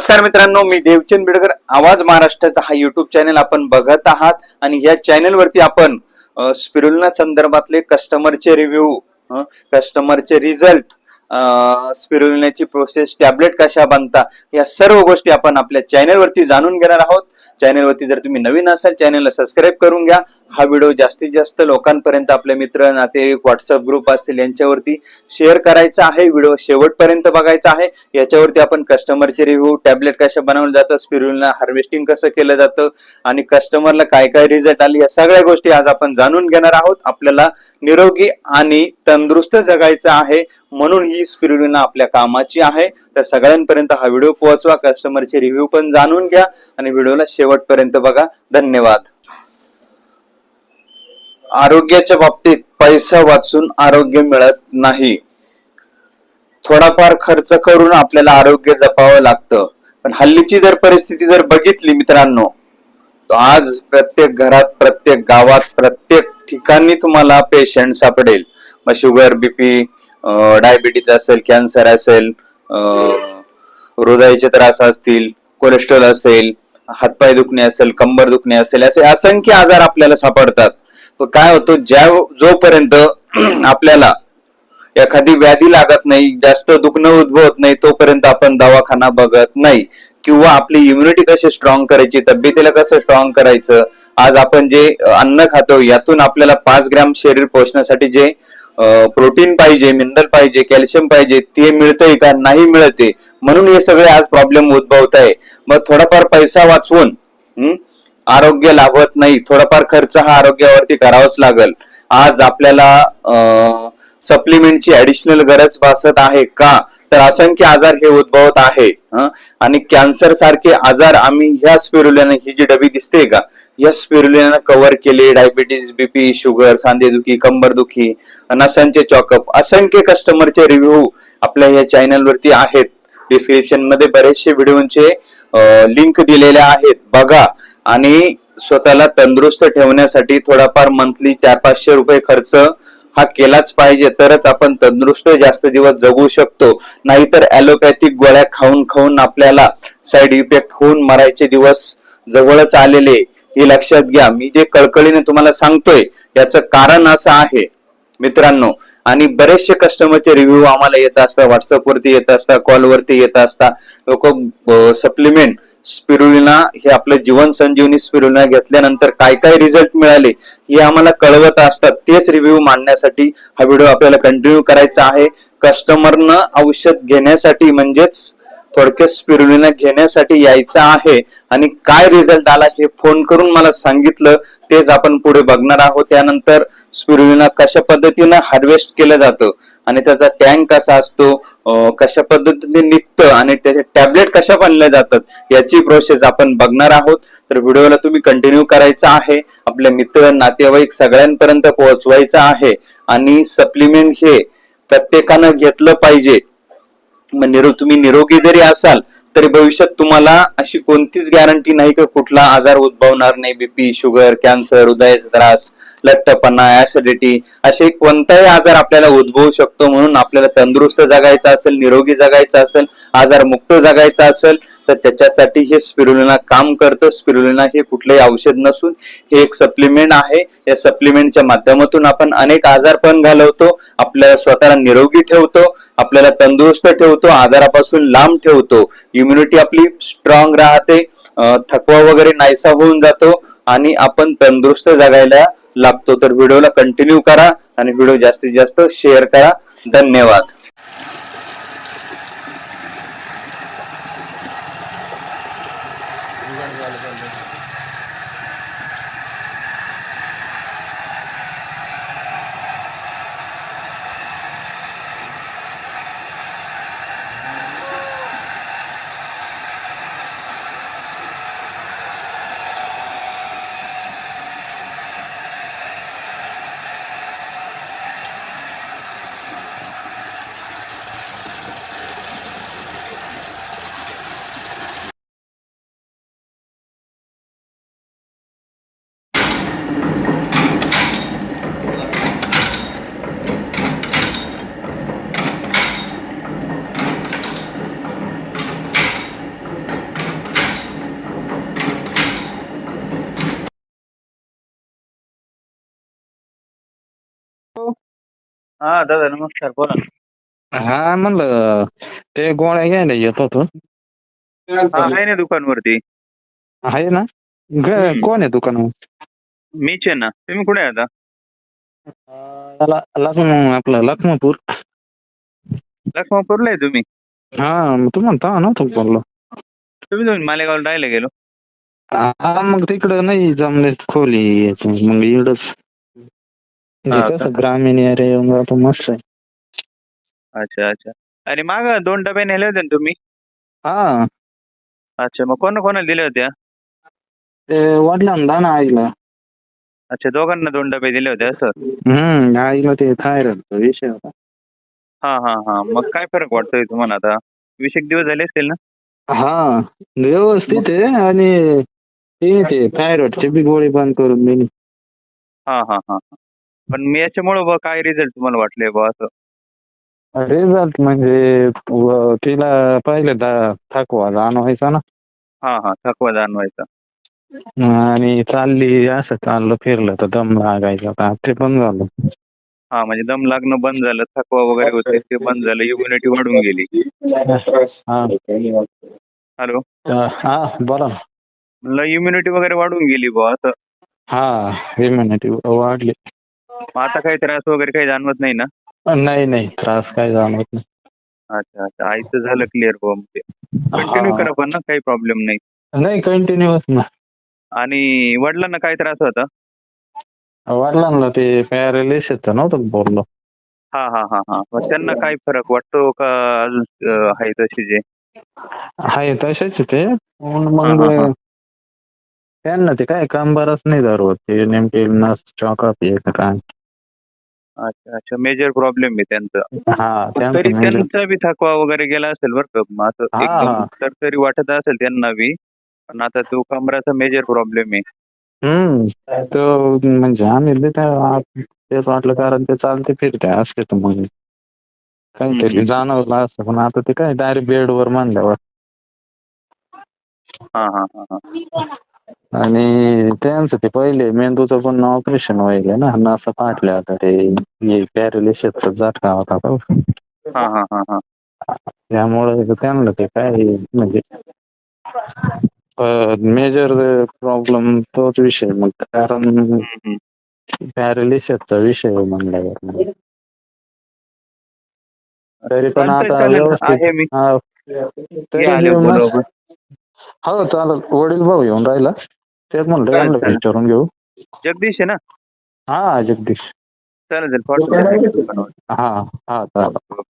नमस्कार मित्रांनो मी देवचंद बिडकर. आवाज महाराष्ट्राचा हा युट्यूब चॅनल आपण बघत आहात आणि या चॅनल वरती आपण स्पिरुलना संदर्भातले कस्टमरचे रिव्ह्यू कस्टमरचे रिझल्ट स्पिरुलिनाची प्रोसेस टॅबलेट कशा बनता या सर्व गोष्टी आपण आपल्या चॅनल वरती जाणून घेणार आहोत. चॅनेलवरती जर तुम्ही नवीन असाल चॅनेलला सबस्क्राईब करून घ्या. हा व्हिडिओ जास्तीत जास्त लोकांपर्यंत आपले मित्र नाते व्हॉट्सअप ग्रुप असतील यांच्यावरती शेअर करायचा आहे. व्हिडिओ शेवटपर्यंत बघायचा आहे. याच्यावरती आपण कस्टमरचे रिव्ह्यू टॅबलेट कशा बनवलं जातं स्पिरुलला हार्वेस्टिंग कसं केलं जातं आणि कस्टमरला काय काय रिझल्ट आली या सगळ्या गोष्टी आज आपण जाणून घेणार आहोत. आपल्याला निरोगी आणि तंदुरुस्त जगायचं आहे म्हणून ही स्पिरुलिना आपल्या कामाची आहे. तर सगळ्यांपर्यंत हा व्हिडिओ पोहोचवा. कस्टमरचे रिव्ह्यू पण जाणून घ्या आणि व्हिडिओला शेवटपर्यंत बघा. धन्यवाद. आरोग्याच्या बाबतीत पैसा वाचून आरोग्य मिळत नाही. थोडाफार खर्च करून आपल्याला आरोग्य जपावं लागतं. पण हल्लीची जर परिस्थिती जर बघितली मित्रांनो तर आज प्रत्येक घरात प्रत्येक गावात प्रत्येक ठिकाणी तुम्हाला पेशंट सापडेल. मग शुगर बीपी डायबिटीज असेल कॅन्सर असेल अं, हृदयाचे त्रास असतील कोलेस्ट्रॉल असेल हातपाय दुखणे असेल कंबर दुखणे असेल असे असंख्य आजार आपल्याला सापडतात. पण काय होतं ज्या जोपर्यंत आपल्याला एखादी व्याधी लागत नाही जास्त दुखणं उद्भवत नाही तोपर्यंत आपण दवाखाना बघत नाही. किंवा आपली इम्युनिटी कशी स्ट्रॉंग करायची तब्येतीला कसं स्ट्रॉंग करायचं आज आपण जे अन्न खातो यातून आपल्याला पाच ग्रॅम शरीर पोषणासाठी जे प्रोटीन पाहिजे मिनरल पाहिजे कॅल्शियम पाहिजे ते मिळतंय का नाही मिळते म्हणून हे सगळे आज प्रॉब्लेम उद्भवत आहे मग थोडाफार पैसा वाचवून आरोग्य लाभत नाही. थोडाफार खर्च हा आरोग्यावरती करावाच लागल. आज आपल्याला सप्लिमेंटची ऍडिशनल गरज भासत आहे का? तर असंख्य आजार हे उद्भवत आहे आणि कॅन्सर सारखे आजार आम्ही ह्या स्पिरुलियाने ही जी डबी दिसते का? या स्पिरुलियानं कव्हर केले डायबिटीज बीपी शुगर सांधेदुखी कंबरदुखी नसांचे चॉकअप असंख्य कस्टमरचे रिव्ह्यू आपल्या या चॅनलवरती आहेत. डिस्क्रिप्शनमध्ये बरेचसे व्हिडिओचे लिंक दिलेल्या आहेत. बघा. आणि स्वतःला तंदुरुस्त ठेवण्यासाठी थोडाफार मंथली चार पाचशे रुपये खर्च हा केलाच पाहिजे. तरच आपण तंदुरुस्त जास्त दिवस जगू शकतो. नाहीतर ऍलोपॅथिक गोळ्या खाऊन खाऊन आपल्याला साईड इफेक्ट होऊन मरायचे दिवस जवळच आलेले. हे लक्षात घ्या. मी जे कळकळीने तुम्हाला सांगतोय याचं कारण असं आहे. मित्रांनो आणि बरेचसे कस्टमरचे रिव्ह्यू आम्हाला येत असतात व्हॉट्सअप वरती येत असतात कॉल वरती येत असतात. लोक सप्लिमेंट स्पिरुलिना हे आपलं जीवन संजीवनी स्पिरुलिना घेतल्यानंतर काय काय रिझल्ट मिळाले हे आम्हाला कळवत असतात. तेच रिव्ह्यू मांडण्यासाठी हा व्हिडिओ आपल्याला कंटिन्यू करायचा आहे. कस्टमरनं औषध घेण्यासाठी म्हणजेच थोडक्यात स्पिरुलिना घेण्यासाठी यायचं आहे. आणि काय रिझल्ट आला हे फोन करून मला सांगितलं. तेच आपण पुढे बघणार आहोत. त्यानंतर स्पिरुलिना कशा पद्धतीनं हार्वेस्ट केलं जातं आणि त्याचा टँक कसा असतो कशा पद्धतीने निघतं आणि त्याचे टॅबलेट कशा बनल्या जातात याची प्रोसेस आपण बघणार आहोत. तर व्हिडिओला तुम्ही कंटिन्यू करायचा आहे. आपले मित्र नातेवाईक सगळ्यांपर्यंत पोहोचवायचं आहे. आणि सप्लिमेंट हे प्रत्येकानं घेतलं पाहिजे. निरो तुम्ही निरोगी जरी असाल तरी भविष्यात तुम्हाला अशी कोणतीच गॅरंटी नाही की कुठला आजार उद्भवणार नाही. बीपी शुगर कॅन्सर हृदयाचा त्रास लठ्ठपणा ऍसिडिटी असे कोणताही आजार आपल्याला उद्भवू शकतो म्हणून आपल्याला तंदुरुस्त जगायचं असेल निरोगी जगायचं असेल आजार मुक्त जगायचं असेल तर त्याच्यासाठी हे स्पिरुलिना काम करतं. स्पिरुलिना हे कुठलंही औषध नसून हे एक सप्लिमेंट आहे. या सप्लिमेंटच्या माध्यमातून आपण अनेक आजार पण घालवतो. आपल्याला स्वतःला निरोगी ठेवतो. आपल्याला तंदुरुस्त ठेवतो. आजारापासून लांब ठेवतो. इम्युनिटी आपली स्ट्रॉंग राहते. थकवा वगैरे नाहीसा होऊन जातो आणि आपण तंदुरुस्त जगायला लागतो. तर व्हिडिओला कंटिन्यू करा आणि व्हिडिओ जास्तीत जास्त शेअर करा. धन्यवाद. हा दादा नमस्कार बोला हा म्हणलं ते गोळ्या घ्यायला येत होतो. हा आहे ना दुकानवरती. आहे ना? ग- हम्म. कोण आहे दुकानावर? मीच आहे ना. तुम्ही कुठे आहे आता? त्याला लखनौ आपलं लखमापूर. लखमापूरला आहे तुम्ही? हा मग तुम्हाला तेव्हा नव्हतं बोललो. तुम्ही तुम्ही मालेगावला राहायला गेलो. हा मग तिकडं नाही जमले खोली मग इकडच कसं ग्रामीण एरिया आता मस्त आहे. अच्छा अच्छा. आणि माग दोन डबे नेले होते ना तुम्ही? हा. अच्छा मग कोणा कोणाला दिल्या होत्या? ते वडिलांना ना आईला. अच्छा दोघांना दोन डबे दिले होते असं? हम्म आईला ते थायरॉइडचा विषय होता. हा हा हा. मग काय फरक वाटतोय तुम्हाला आता? वीस एक दिवस झाले असतील ना? हा व्यवस्थित आहे आणि ते ते थायरॉइडची बी गोळी बंद करून दिली. हा हा हा हा. पण मी याच्यामुळे बुवा काय रिझल्ट तुम्हाला वाटले बुवा असं? रिझल्ट म्हणजे व- तिला पहिले दा- थकवा जाणवायचा ना. हा हा थकवा जाणवायचा. आणि चालली असं चाललं फिरलं तर दम लागायचा. आता ते पण झालं. हा म्हणजे दम लागणं बंद झालं थकवा वगैरे होते ते बंद झालं इम्युनिटी वाढून गेली. हा. हॅलो? तर- हा बोला ना. म्हणलं इम्युनिटी वगैरे वाढून गेली बुवा असं. हा इम्युनिटी वाढली. मग आता काही त्रास वगैरे काही जाणवत नाही ना? नाही नाही. त्रास काय जाणवत नाही. अच्छा अच्छा. आईचं झालं क्लिअर बुवा मग ते. कंटिन्यू हा. करा पण ना काही प्रॉब्लेम नाही. नाही कंटिन्युअस ना. आणि वडिलांना काय त्रास होता? वडिलांना ते पॅरालिसिसचं नव्हतं का बोललो हा हा हा हा. मग त्यांना काय फरक वाटतो का अजून अं, आहे तशी जे? आहे तसेच ते. पण हा, मग हा. त्यांना ते काय कंबरच नाही धरवत ते नेमके नस चॉकअप का काय? अच्छा अच्छा. मेजर प्रॉब्लेम आहे त्यांचं. हा पण त्यांचं तरी त्यांचा बी थकवा वगैरे गेला असेल बरं का. असं हा, एकदम हा. तर तरी वाटत असेल त्यांना बी. पण आता तो कमराचा मेजर प्रॉब्लेम आहे. हम्म. तो म्हणजे आम्ही त्या- तेच वाटलं कारण ते चालते फिरते असते तर मग. काहीतरी हम्म. जाणवलं असतं. पण आता ते काय डायरेक्ट बेडवर मानल्यावर हा हा हा हा. आणि त्यांचं ते पहिले मेंदूचं पण ऑपरेशन व्हायला ना. नसा फाटल्या होता ते पॅरालिसिसचा झटका होता तो. हा हा हा हा. त्यामुळे त्यांना ते काय म्हणजे मेजर प्रॉब्लेम तोच विषय मग. कारण. पॅरालिसिसचा विषय म्हणल्यावर. तरी पण आता. व्यवस्थित हा. चालेल. वडील भाऊ येऊन राहिला. तेच म्हणलं चालेल, यांना चालेल. विचारून घेऊ? जगदीश आहे ना? हा जगदीश. चालेल. हा हा चालेल.